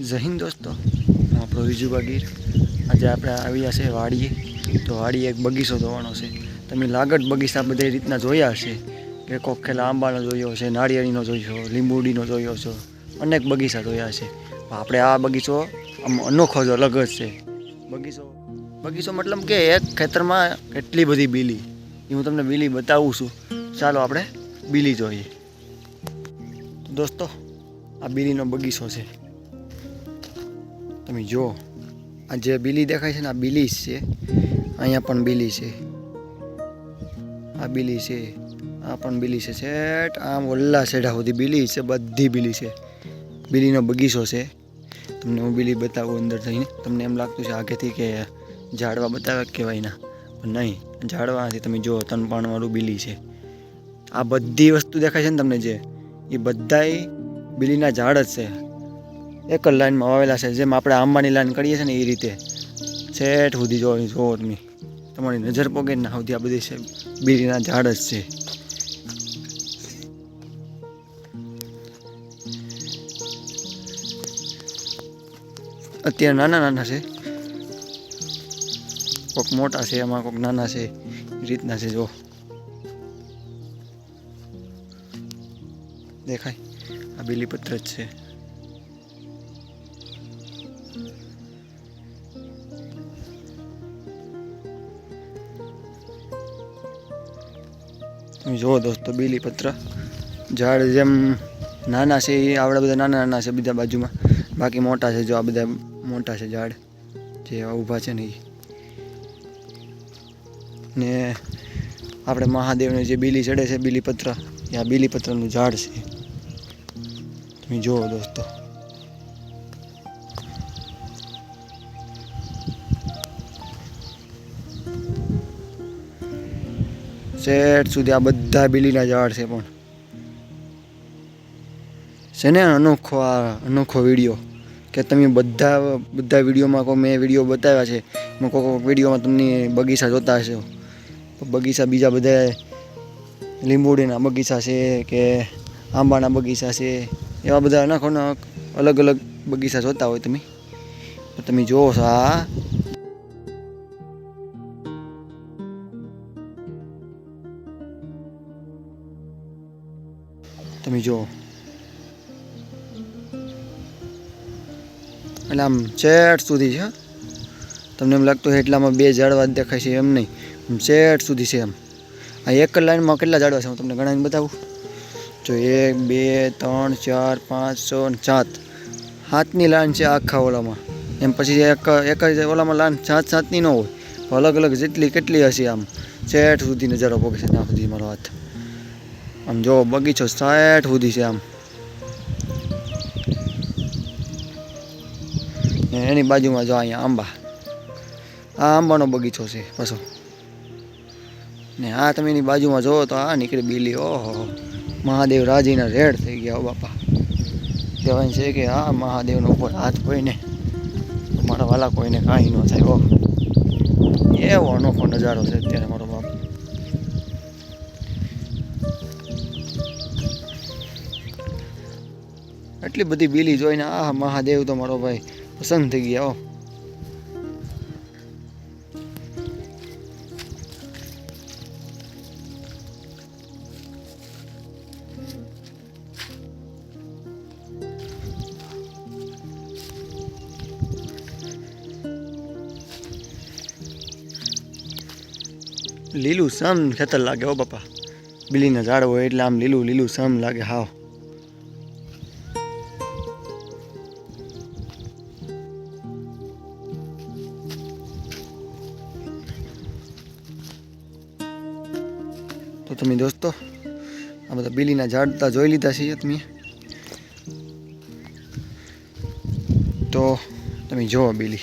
જય હિન્દ દોસ્તો. હું આપણો વિજુબા ગીર. આજે આપણે આવ્યા છે વાડીએ. તો વાડીએ એક બગીચો જોવાનો છે. તમે લાગત બગીચા બધી રીતના જોયા હશે. કે કોક ખેલા આંબાનો જોયો છે નાળિયેરીનો જોયો લીંબુડીનો જોયો છો અનેક બગીચા જોયા છે. પણ આપણે આ બગીચો આમ અનોખો જ અલગ જ છે. બગીચો બગીચો મતલબ કે એક ખેતરમાં કેટલી બધી બીલી. એ હું તમને બીલી બતાવું છું. ચાલો આપણે બીલી જોઈએ. દોસ્તો, આ બીલીનો બગીચો છે. તમે જુઓ. આ જે બીલી દેખાય છે ને, આ બીલી છે. અહીંયા પણ બીલી છે. આ બીલી છે. આ પણ બીલી છે. શેઠ, આમ ઓલ્લા શેઢા સુધી બીલી છે, બધી બીલી છે. બીલીનો બગીચો છે. તમને હું બીલી બતાવું અંદર થઈને તમને એમ લાગતું છે આગેથી કે ઝાડવા બતાવે કહેવાય ના. પણ નહીં ઝાડવાથી તમે જુઓ, તનપાણવાળું બીલી છે. આ બધી વસ્તુ દેખાય છે ને તમને જે, એ બધાય બીલીના ઝાડ જ છે. એક જ લાઈનમાં વાવેલા છે, જેમ આપણે આંબાની લાઈન કરીએ છીએ ને એ રીતે. છેઠ સુધી જો જોવો તમે. તમારી નજર પોગે ના સુધી આ બધી છે, બીરીના ઝાડ જ છે. અત્યારે નાના નાના છે. કોઈક મોટા છે એમાં કોઈક નાના છે, એ રીતના છે, જો. દેખાય? આ બીલીપત્ર જ છે. તમે જુઓ દોસ્તો, બીલીપત્ર. ઝાડ જેમ નાના છે, એ આવડા બધા નાના નાના છે બીજા બાજુમાં. બાકી મોટા છે જો આ બધા મોટા છે ઝાડ, જે ઊભા છે ને એ ને આપણે મહાદેવને જે બીલી ચડે છે, બીલીપત્ર, એ આ બીલીપત્રનું ઝાડ છે. તમે જુઓ દોસ્તો. શેઠ સુધી આ બધા બીલીના ઝાડ છે પણ. છે ને અનોખો આ અનોખો વીડિયો કે તમે બધા બધા વિડીયોમાં કોઈ મેં વીડિયો બતાવ્યા છે એમાં કોઈ કોઈ વિડીયોમાં તમને બગીચા જોતા હશો. બગીચા બીજા બધા લીંબોડીના બગીચા છે કે આંબાના બગીચા છે, એવા બધા અનોખ અલગ અલગ બગીચા જોતા હોય તમે. તમે જોવો છો આ તમે જુઓ. એટલે આમ ચેટ સુધી છે તમને એમ લાગતું હોય એટલામાં બે ઝાડવા જ દેખાય છે, એમ નહીં. ચેટ સુધી છે એમ. આ એક લાઈનમાં કેટલા ઝાડવા છે, હું તમને ગણાવીને બતાવું. જો એક, બે, ત્રણ, ચાર, પાંચ, છ સાત. સાતની લાઈન છે આખા ઓલામાં. એમ પછી એક એક જ ઓલામાં લાઈન સાત સાતની ન હોય. અલગ અલગ જેટલી કેટલી હશે આમ. ચેટ સુધી નજારો પોગે છે, ત્યાં સુધી મારો હાથ. આમ જો બગીચો સાઠ સુધી છે આમ. ને એની બાજુમાં જો અહીંયા આંબા. આ આંબાનો બગીચો છે પાછો. ને આ તમે એની બાજુમાં જોવો તો આ નીકળી બીલી. ઓહો, મહાદેવ રાજીના રેડ થઈ ગયા બાપા. કહેવાય છે કે આ મહાદેવનો ઉપર હાથ હોય ને મારા વાલા કોઈને કાંઈ ન થાય, ઓહ. એવો અનોખો નજારો છે અત્યારે મારો બાપ. એટલી બધી બીલી જોઈને આ મહાદેવ તો મારો ભાઈ પસંદ થઈ ગયા, હો. લીલું સમ ખેતર લાગે, હો બાપા. બીલીના ઝાડ હોય એટલે આમ લીલું લીલું સમ લાગે, હાવ. તમે દોસ્તો આ બધા બીલીના ઝાડતા જોઈ લીધા છે તમે. તો તમે જુઓ બીલી.